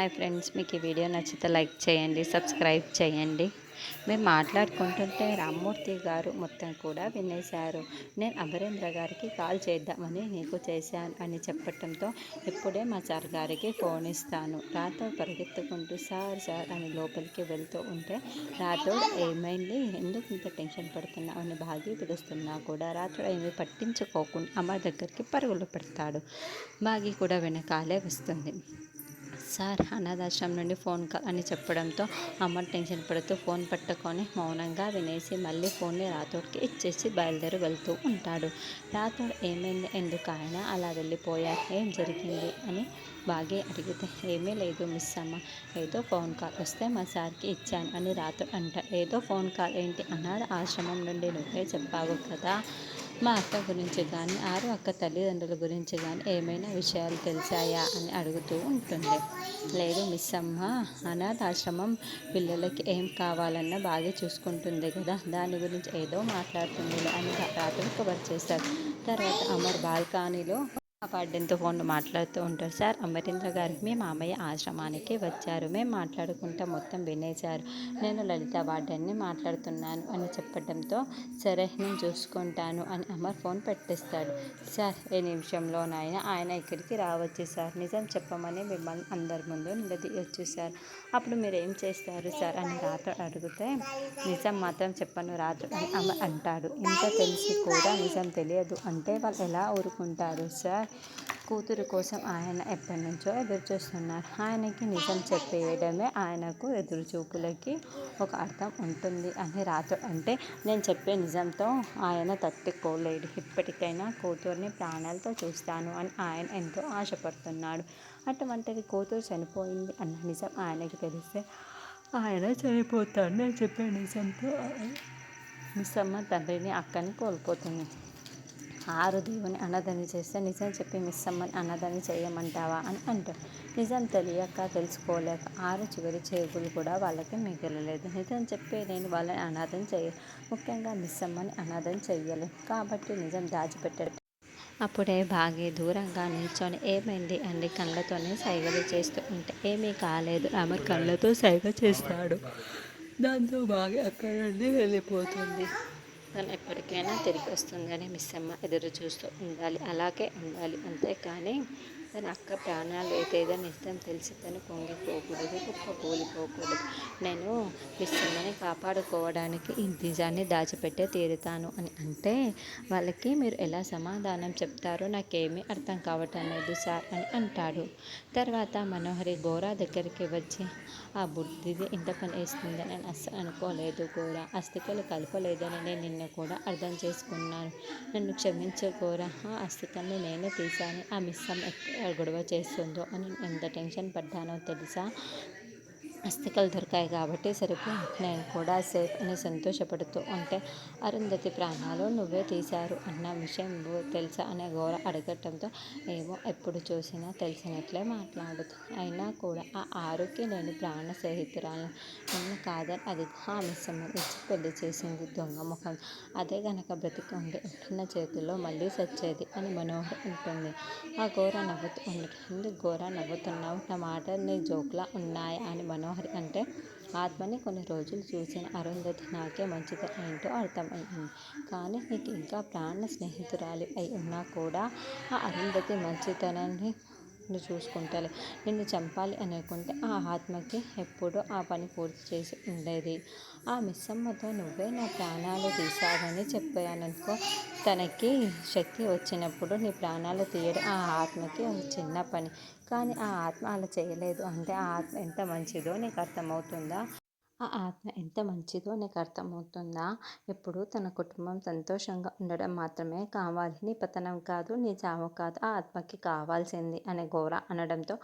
Hi friends మీకు ఈ video నచ్చితే లైక్ చేయండి సబ్స్క్రైబ్ చేయండి. మేము మాట్లాడుకుంటుంటే రామ్మూర్తి గారు మొత్తం కూడా వినేశారు. నేను అమరేంద్ర గారికి కాల్ చేద్దామని నీకు చేశాను అని చెప్పటంతో ఇప్పుడే మా సార్ గారికి ఫోన్ ఇస్తాను. రాతో పరిగెత్తుకుంటూ సార్ సార్ అని లోపలికి వెళ్తూ ఉంటే రాతో ఏమైంది? ఎందుకు ఇంత టెన్షన్ పడుతున్నావు? అని బాగా పిలుస్తున్నా కూడా రాత్రి ఏమీ పట్టించుకోకుండా అమ్మ దగ్గరికి పరుగులు పెడతాడు. బాగి కూడా వెనకాలే వస్తుంది. సార్ అనాథాశ్రమం నుండి ఫోన్ కాల్ అని చెప్పడంతో అమ్మ టెన్షన్ పడుతూ ఫోన్ పట్టుకొని మౌనంగా వినేసి మళ్ళీ ఫోన్ని రాతోడికి ఇచ్చేసి బయలుదేరి వెళ్తూ ఉంటాడు. రాతోడు ఏమైంది? ఎందుకు ఆయన అలా వెళ్ళిపోయారు? ఏం జరిగింది? అని బాగా అడిగితే ఏమీ లేదు మిస్ అమ్మ. ఏదో ఫోన్ కాల్ వస్తే మా సార్కి ఇచ్చాను అని రాతో అంట. ఏదో ఫోన్ కాల్ ఏంటి? అనాథ ఆశ్రమం నుండి నువ్వే చెప్పావు కదా. మా అక్క గురించి కానీ ఆరు అక్క తల్లిదండ్రుల గురించి కానీ ఏమైనా విషయాలు తెలిసాయా అని అడుగుతూ ఉంటుంది. లేదు మిస్ అమ్మ అనాథాశ్రమం పిల్లలకి ఏం కావాలన్నా బాగా చూసుకుంటుంది కదా దాని గురించి ఏదో మాట్లాడుతుంది అని రాత్రి కవర్ చేస్తారు తర్వాత అమర్ బాల్కనీలో వార్డెన్తో ఫోన్ మాట్లాడుతూ ఉంటారు. సార్ అమరేంద్ర గారు మీ మామయ్య ఆశ్రమానికి వచ్చారు. మేము మాట్లాడుకుంటా మొత్తం వినేశారు. నేను లలిత వార్డెన్ని మాట్లాడుతున్నాను అని చెప్పడంతో సరే నేను చూసుకుంటాను అని అమర్ ఫోన్ పెట్టేస్తాడు. సార్ ఏ నిమిషంలోనైనా ఆయన ఇక్కడికి రావచ్చు సార్. నిజం చెప్పమని మిమ్మల్ని అందరి ముందు నిలదీయచ్చు సార్. అప్పుడు మీరు ఏం చేస్తారు సార్? అని రాత్రి అడిగితే నిజం మాత్రం చెప్పను రాత్రి అని అమర్ అంటాడు. ఇంత తెలిసి కూడా నిజం తెలియదు. అంటే వాళ్ళు ఎలా ఊరుకుంటారు సార్? కూతురు కోసం ఆయన ఎప్పటి నుంచో ఎదురు చూస్తున్నారు ఆయనకి నిజం చెప్పేయడమే ఆయనకు ఎదురు చూపులకి ఒక అర్థం ఉంటుంది అని రాత అంటే నేను చెప్పే నిజంతో ఆయన తట్టుకోలేడు. ఇప్పటికైనా కూతుర్ని ప్రాణాలతో చూస్తాను అని ఆయన ఎంతో ఆశపడుతున్నాడు. అటువంటిది కూతురు చనిపోయింది అన్న నిజం ఆయనకి తెలిస్తే ఆయన చనిపోతాడు. నేను చెప్పే నిజంతో మిస్సమ్మ తండ్రిని అక్కని కోల్పోతుంది. ఆరు దేవుని అన్నదని చేస్తే నిజం చెప్పి మిస్ అమ్మని అన్నదని చేయమంటావా అని అంటాడు నిజం తెలియక తెలుసుకోలేక ఆరు చివరి చేగులు కూడా వాళ్ళకి మిగలలేదు. నిజం చెప్పి నేను వాళ్ళని అనాథం చేయ ముఖ్యంగా మిస్ అమ్మని అనాథం చేయలేదు కాబట్టి నిజం దాచిపెట్టాడు అప్పుడే బాగా దూరంగా నిల్చొని ఏమైంది అండి కళ్ళతోనే సైగలు చేస్తూ ఉంటే ఏమీ కాలేదు. ఆమె కళ్ళతో సైగ చేస్తాడు. దాంతో బాగా అక్కడ నుండి వెళ్ళిపోతుంది. తను ఎప్పటికైనా తిరిగి వస్తుందని మిస్ అమ్మ ఎదురు చూస్తూ ఉండాలి. అలాగే ఉండాలి అంతేకాని తన అక్క ప్రాణాలు ఏదైనా నిజం తెలిసి తను పొంగిపోకూడదు కూలిపోకూడదు నేను మిస్సమ్మని కాపాడుకోవడానికి ఈ నిజాన్ని దాచిపెట్టే తీరుతాను అని అంటే వాళ్ళకి మీరు ఎలా సమాధానం చెప్తారో నాకేమీ అర్థం కావటం లేదు సార్ అని అంటాడు. తర్వాత మనోహరి గోరా దగ్గరికి వచ్చి ఆ బుద్ధిది ఇంత పని వేస్తుందని నేను అస్సలు అనుకోలేదు గోరా. అస్థికలు కలపలేదని నేను నిన్న కూడా అర్థం చేసుకున్నాను. నన్ను క్షమించు గోరా. ఆ అస్థికల్ని నేనే తీశాను. ఆ మిస్సం గొడవ చేస్తుందో అని ఎంత టెన్షన్ పడ్డానో తెలుసా? అస్థికలు దొరికాయి కాబట్టి సరిపోయి నేను కూడా సేఫ్ అని సంతోషపడుతూ ఉంటే అరుంధతి ప్రాణాలు నువ్వే తీశారు అన్న విషయం తెలుసా అనే ఘోర అడగటంతో ఏమో ఎప్పుడు చూసినా తెలిసినట్లే మాట్లాడుతూ అయినా కూడా ఆ ఆరుకి నేను ప్రాణ స్నేహితురాలు నన్ను కాదని అది ఆ మిస్సమ్మ పెళ్ళి చేసింది దొంగ ముఖం. అదే గనక బ్రతికి ఉండి ఉంటున్న చేతుల్లో మళ్ళీ సచ్చేది అని మనోహర్ ఉంటుంది ఆ ఘోర నవ్వుతూ ఉండటం ఎందుకు ఘోర నవ్వుతున్నావు? నా మాట నీ జోక్లా ఉన్నాయా? అని మనోహర్ మనోహరి అంటే ఆత్మని కొన్ని రోజులు చూసిన అరుంధతి నాకే మంచిది ఏంటో అర్థమైంది. కానీ నీకు ఇంకా ప్రాణ స్నేహితురాలి అయి ఉన్నా కూడా ఆ అరుంధతి మంచితనాన్ని నువ్వు చూసుకుంటాలి. నిన్ను చంపాలి అనుకుంటే ఆ ఆత్మకి ఎప్పుడూ ఆ పని పూర్తి చేసి ఉండేది. ఆ మిస్సమ్మతో నువ్వే నా ప్రాణాలు తీసావని చెప్పాననుకో తనకి శక్తి వచ్చినప్పుడు నీ ప్రాణాలు తీయడం ఆ ఆత్మకి ఒక చిన్న పని. కానీ ఆ ఆత్మ అలా చేయలేదు. అంటే ఆ ఆత్మ ఎంత మంచిదో నీకు అర్థమవుతుందా? ఆ ఆత్మ ఎంత మంచిదో నీకు అర్థమవుతుందా? ఎప్పుడు తన కుటుంబం సంతోషంగా ఉండడం మాత్రమే కావాలి. నీ పతనం కాదు నీ చావు కాదు ఆ ఆత్మకి కావాల్సింది అనే ఘోర అనడంతో.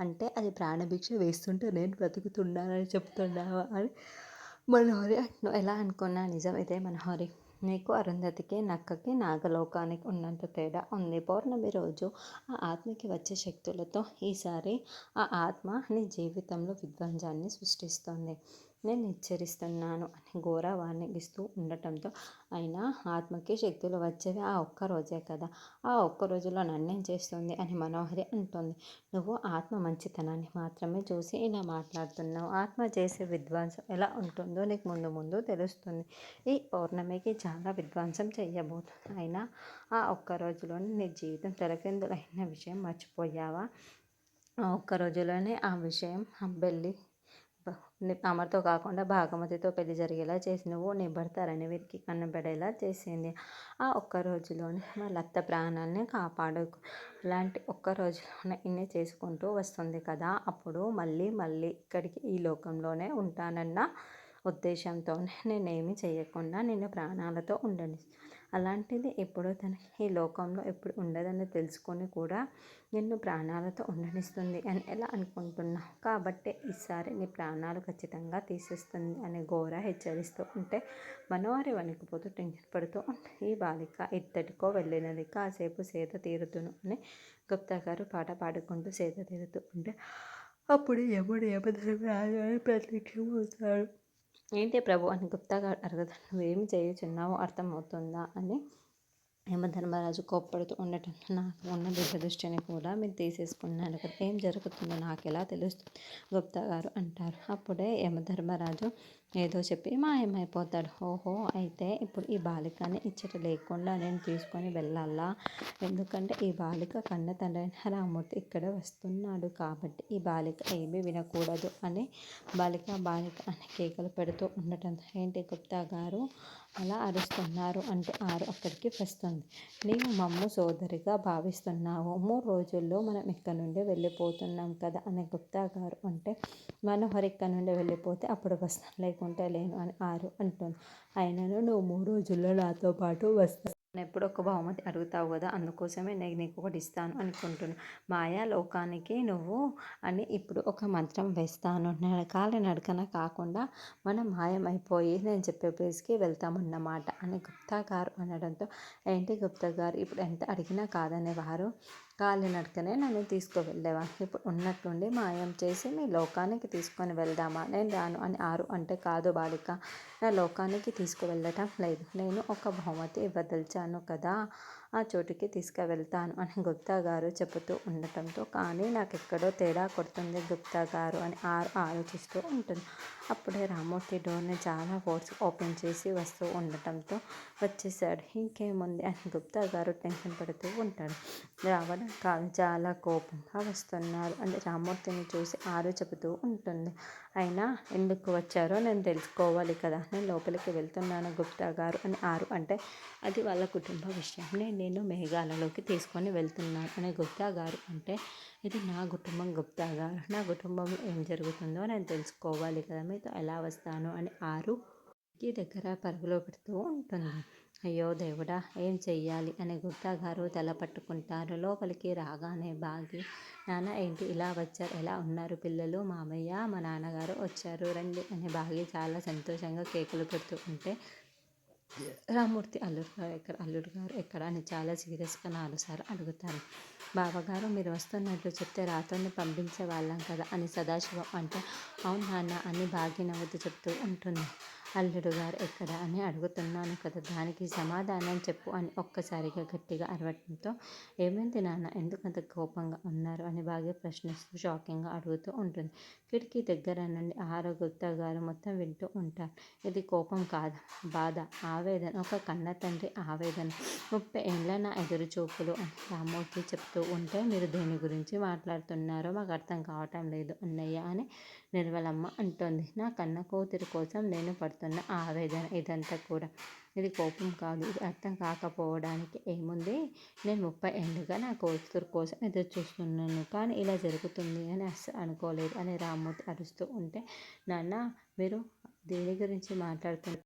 అంటే అది ప్రాణభిక్ష వేస్తుంటే నేను బ్రతుకుతున్నానని చెప్తున్నావా అని మనోహరి ఎలా అనుకున్నా నిజం ఇదే మనోహరి. నీకు అరుంధతికి నక్కకి నాగలోకానికి ఉన్నంత తేడా ఉంది. పౌర్ణమి రోజు ఆ ఆత్మకి వచ్చే శక్తులతో ఈసారి ఆ ఆత్మ నీ జీవితంలో విధ్వంసాన్ని సృష్టిస్తుంది. నేను హెచ్చరిస్తున్నాను అని ఘోర వార్నింగ్ ఇస్తూ ఉండటంతో అయినా ఆత్మకి శక్తులు వచ్చేవి ఆ ఒక్క రోజే కదా. ఆ ఒక్క రోజులో నన్నేం చేస్తుంది అని మనోహరి అంటుంది. నువ్వు ఆత్మ మంచితనాన్ని మాత్రమే చూసి ఇలా మాట్లాడుతున్నావు. ఆత్మ చేసే విధ్వంసం ఎలా ఉంటుందో నీకు ముందు ముందు తెలుస్తుంది. ఈ పౌర్ణమికి చాలా విధ్వంసం చేయబోతుంది. అయినా ఆ ఒక్క రోజులోనే నీ జీవితం తెలకెందులైన విషయం మర్చిపోయావా? ఆ ఒక్క రోజులోనే ఆ విషయం వెళ్ళి అమర్తో కాకుండా భాగమతితో పెళ్ళి జరిగేలా చేసి నువ్వు నీ భర్త రణవీర్కి చేసింది. ఆ ఒక్క రోజులోనే మా లత్త ప్రాణాలని కాపాడుకు అలాంటి ఒక్క రోజులోనే ఇన్ని చేసుకుంటూ వస్తుంది కదా అప్పుడు మళ్ళీ మళ్ళీ ఇక్కడికి ఈ లోకంలోనే ఉంటానన్న ఉద్దేశంతోనే నేనేమి చేయకుండా నేను ప్రాణాలతో ఉండని అలాంటిది ఇప్పుడు తన ఈ లోకంలో ఎప్పుడు ఉండదని తెలుసుకొని కూడా నిన్ను ప్రాణాలతో ఉండనిస్తుంది అని ఎలా అనుకుంటున్నావు కాబట్టి ఈసారి నీ ప్రాణాలు ఖచ్చితంగా తీసేస్తుంది అని ఘోర హెచ్చరిస్తూ ఉంటే మనవారి వణికిపోతూ టెన్షన్ పడుతూ ఈ బాలిక ఇద్దటికో వెళ్ళినది కాసేపు సేద తీరుతును అని గుప్తా గారు పాట పాడుకుంటూ సేద తీరుతూ ఉంటే అప్పుడు ఎప్పుడు యమధర్మరాజు ప్రత్యక్షమవుతాడు. ఏంటి ప్రభు? అని గుప్తగా అడగదు. నువ్వేమి చేయుచున్నావో అర్థమవుతుందా? అని యమధర్మరాజు కోప్పడుతూ ఉండటం. నాకు ఉన్న దివ్య దృష్టిని కూడా మీరు తీసేసుకున్నాను కదా. ఏం జరుగుతుందో నాకు ఎలా తెలుస్తుంది? గుప్తా గారు అంటారు. అప్పుడే యమధర్మరాజు ఏదో చెప్పి మాయమైపోతాడు. ఓహో అయితే ఇప్పుడు ఈ బాలికని ఇచ్చట లేకుండా నేను తీసుకొని వెళ్ళాలా? ఎందుకంటే ఈ బాలిక కన్న తండ్రి రామూర్తి ఇక్కడ వస్తున్నాడు కాబట్టి ఈ బాలిక ఏమీ వినకూడదు అని బాలిక బాలిక అని కేకలు పెడుతూ ఉండటం. ఏంటి గుప్తా గారు? అలా అరుస్తున్నారు అంటే ఆరు అక్కడికి వస్తుంది. నీవు మమ్ము సోదరిగా భావిస్తున్నావు. మూడు రోజుల్లో మనం ఇక్కడ నుండి వెళ్ళిపోతున్నాం కదా అని గుప్తా గారు అంటే మనోహర్ ఇక్కడ నుండి వెళ్ళిపోతే అప్పుడు వస్తాం లేకుండా లేను అని ఆరు అంటుంది. అయినను నువ్వు మూడు రోజుల్లో నాతో పాటు వస్తావు ఎప్పుడు ఒక బహుమతి అడుగుతావు కదా అందుకోసమే నేను నీకు ఒకటి ఇస్తాను అనుకుంటున్నాను మాయా లోకానికి నువ్వు అని ఇప్పుడు ఒక మంత్రం వేస్తాను. నడకాల నడకన కాకుండా మనం మాయమైపోయి నేను చెప్పే ప్లేస్కి వెళ్తామన్నమాట అని గుప్తా గారు అనడంతో ఏంటి గుప్తా గారు ఇప్పుడు ఎంత అడిగినా కాదనేవారు? కాలినడకనే నన్ను తీసుకువెళ్ళేవా? ఇప్పుడు ఉన్నట్టుండి మాయం చేసి మీ లోకానికి తీసుకొని వెళ్దామా? నేను రాను అని ఆరు అంటే కాదు బాలిక. నా లోకానికి తీసుకువెళ్ళటం లేదు. నేను ఒక బహుమతి ఇవ్వదలిచాను కదా? ఆ చోటుకి తీసుకువెళ్తాను అని గుప్తా గారు చెబుతూ ఉండటంతో కానీ నాకు ఎక్కడో తేడా కొడుతుంది గుప్తా గారు అని ఆరు ఆలోచిస్తూ ఉంటుంది. అప్పుడే రామూర్తి డోర్ని చాలా ఫోర్స్ ఓపెన్ చేసి వస్తూ ఉండటంతో వచ్చేసాడు. ఇంకేముంది అని గుప్తా గారు టెన్షన్ పడుతూ ఉంటాడు. రావడం కాదు చాలా కోపంగా వస్తున్నారు అని రామూర్తిని చూసి ఆరు చెబుతూ ఉంటుంది. అయినా ఎందుకు వచ్చారో నేను తెలుసుకోవాలి కదా. నేను లోపలికి వెళ్తున్నాను గుప్తా గారు అని ఆరు అంటే అది వాళ్ళ కుటుంబ విషయం. నేను నేను మేఘాలలోకి తీసుకొని వెళ్తున్నాను అని గుప్తా గారు అంటే ఇది నా కుటుంబం గుప్తా గారు. నా కుటుంబంలో ఏం జరుగుతుందో నేను తెలుసుకోవాలి కదా. మీతో ఎలా వస్తాను అని ఆరు దగ్గర పరుగులో పెడుతూ ఉంటుంది. అయ్యో దేవుడా ఏం చెయ్యాలి? అని గుప్తా గారు తల పట్టుకుంటారు. లోపలికి రాగానే బాగి నాన్న ఏంటి ఇలా వచ్చారు? ఎలా ఉన్నారు పిల్లలు? మామయ్య మా నాన్నగారు వచ్చారు. రండి అని బాగి చాలా సంతోషంగా కేకులు పెడుతూ ఉంటే రామూర్తి అల్లుడు గారు ఎక్కడ? అల్లుడు గారు ఎక్కడ? అని చాలా సీరియస్గా నాలుగు అడుగుతారు. బావగారు మీరు వస్తున్నట్లు చెప్తే రాతోని పంపించే వాళ్ళం కదా అని సదాశివం అంటే అవును నాన్న అని బాగి నవ్వుతూ చెప్తూ ఉంటుంది అల్లుడు గారు ఎక్కడ అని అడుగుతున్నాను కదా దానికి సమాధానం చెప్పు అని ఒక్కసారిగా గట్టిగా అరవటంతో ఏమైంది నాన్న? ఎందుకంత కోపంగా ఉన్నారు? అని బాగా ప్రశ్నిస్తూ షాకింగ్గా అడుగుతూ ఉంటుంది. కిటికీ దగ్గర నుండి ఆహార గుప్తా గారు మొత్తం వింటూ ఉంటారు. ఇది కోపం కాదు? బాధ? ఆవేదన? ఒక కన్న తండ్రి ఆవేదన? ముప్పై ఏళ్ళ నా ఎదురు చూపులు? అని రామూర్తి చెప్తూ ఉంటే మీరు దేని గురించి మాట్లాడుతున్నారో మాకు అర్థం కావటం లేదు అన్నయ్య అని నిర్మలమ్మ అంటోంది. నా కన్న కూతురు కోసం నేను పడుతున్న ఆవేదన ఇదంతా కూడా. ఇది కోపం కాదు. ఇది అర్థం కాకపోవడానికి ఏముంది? నేను ముప్పై ఏళ్ళుగా నా కూతురు కోసం ఎదురు చూస్తున్నాను కానీ ఇలా జరుగుతుంది అని అస్సలు అనుకోలేదు అని రామ్మూర్తి అరుస్తూ ఉంటే నాన్న మీరు దేని గురించి మాట్లాడుతున్నారు?